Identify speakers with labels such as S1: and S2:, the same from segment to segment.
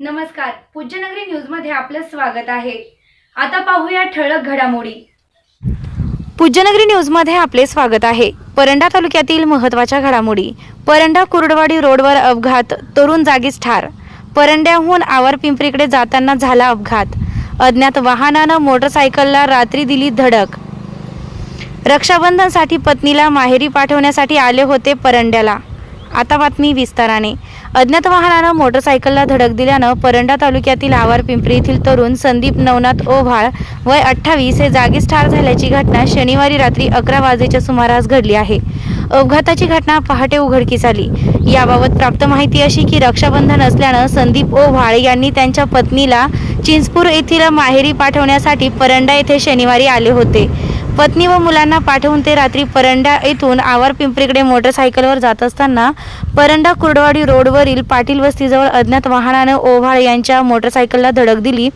S1: नमस्कार. पूज्यनगरी न्यूजमध्ये आपलं स्वागत आहे. आता पाहूया ठळक घडामोडी. पूज्यनगरी न्यूजमध्ये आपले स्वागत आहे. परंडा तालुक्यातील महत्त्वाच्या घडामोडी. परंडा कुर्डवाडी रोडवर अपघात तरुण जागीच ठार. परंड्याहून आवर पिंपरीकडे जाताना झाला अपघात. अज्ञात वाहनानं मोटरसायकलला रात्री दिली धडक. रक्षाबंधनसाठी पत्नीला माहेरी पाठवण्यासाठी आले होते परंड्याला. आता बातमी विस्ताराने. अज्ञात वाहनानं मोटरसायकलला धडक दिल्यानं परंडा तालुक्यातील आवार पिंपरी येथील तरुण संदीप नवनाथ ओव्हाळ वय अठ्ठावीस हे जागीच ठार झाल्याची घटना शनिवारी रात्री अकरा वाजेच्या सुमारास घडली आहे. अपघाताची घटना पहाटे उघडकीस आली. याबाबत प्राप्त माहिती अशी की रक्षाबंधन असल्यानं संदीप ओव्हाळ यांनी त्यांच्या पत्नीला चिंचपूर येथील माहेरी पाठवण्यासाठी परंडा येथे शनिवारी आले होते. पत्नी व मुलांना पाठवून ते रात्री परंडा येथून आवार पिंपरीकडे मोटरसायकलवर जात असताना परंडा कुर्डवाडी रोडवरील पाटील वस्तीजवळ अज्ञात वाहनानं ओव्हाळ यांच्या मोटरसायकलला धडक दिली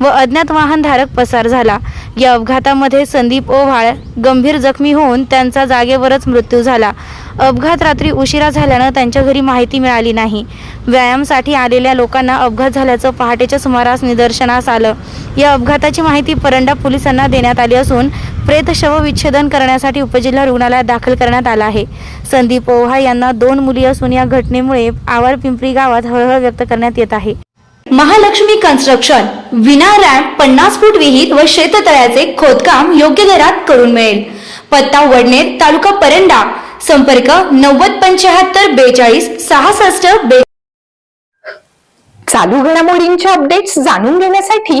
S1: व अज्ञात वाहनधारक पसार झाला. या अपघातामध्ये संदीप ओव्हाळ गंभीर जखमी होऊन त्यांचा जागेवरच मृत्यू झाला. अपघात रात्री उशिरा झाल्यानं त्यांच्या घरी माहिती मिळाली नाही. व्यायामसाठी आलेल्या लोकांना अपघात झाल्याचं पहाटेच्या सुमारास निदर्शनास आलं. या अपघाताची माहिती परंडा पोलिसांना देण्यात आली असून प्रेत शवविच्छेदन करण्यासाठी उपजिल्हा रुग्णालयात दाखल करण्यात आला आहे. संदीप ओव्हाळ यांना दोन मुली असून या घटनेमुळे आवार पिंपरी गावात हळहळ व्यक्त करण्यात येत आहे.
S2: महालक्ष्मी कन्स्ट्रक्शन विना रॅम्प पन्नास फूट विहीर व शेततळ्याचे खोदकाम योग्य दरात करून मिळेल. पत्ता वडनेर तालुका परंडा. संपर्क नव्वद पंच्याहत्तर बेचाळीस सहासष्ट बे
S3: चालू घडामोडींच्या अपडेट्स जाणून घेण्यासाठी